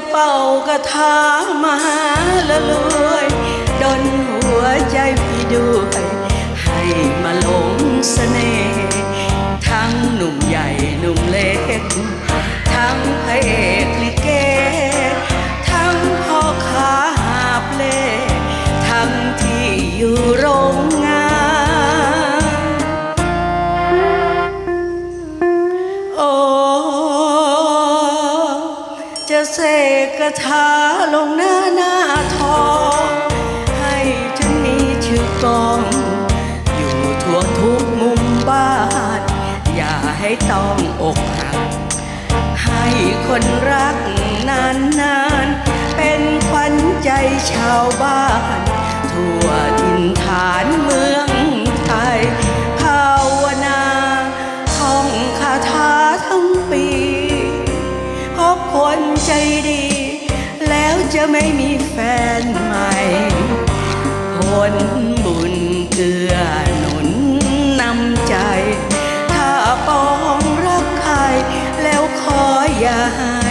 จะเป่ากระทามหาละลวยดนหัวใจพี่ด้วย ให้มาหลงเสน่ห์ทั้งหนุ่มใหญ่หนุ่มเล็ก จะเสกกระทาลงหน้าหน้าทองให้ฉันมีชื่อกอง อยู่ทั่วทุกมุมบ้าน อย่าให้ต้องอกหัก ให้คนรักนานนานๆเป็นขวัญใจชาวบ้าน ใจดี แล้วจะไม่มีแฟนใหม่ผลบุญเกื้อหนุนนำใจ ถ้าปองรักใคร แล้วขออย่าให้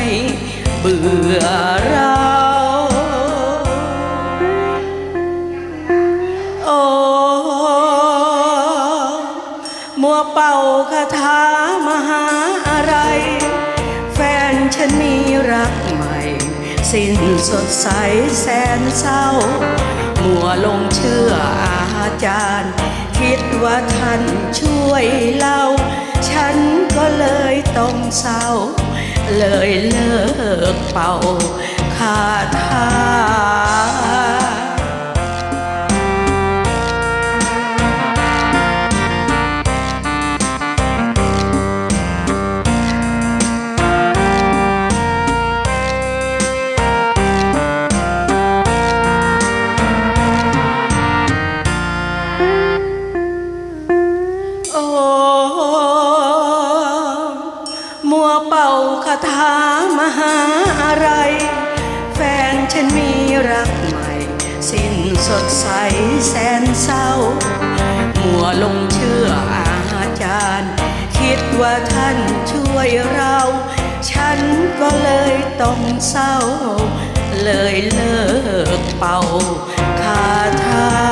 เบื่อเราโอ้มัวเป่าคาถามหา สิ้นสดใสแสนเศร้า มัวลงเชื่ออาจารย์ คิดว่าท่านช่วยเล่าฉันก็เลยต้องเศร้า เลยเลิกเป่าคาถา เป่าคาถามหาอะไร แฟนฉันมีรักใหม่ สิ้นสดใสแสนเศร้า มัวลงเชื่ออาจารย์ คิดว่าท่านช่วยเรา ฉันก็เลยต้องเศร้า เลยเลิกเป่าคาถา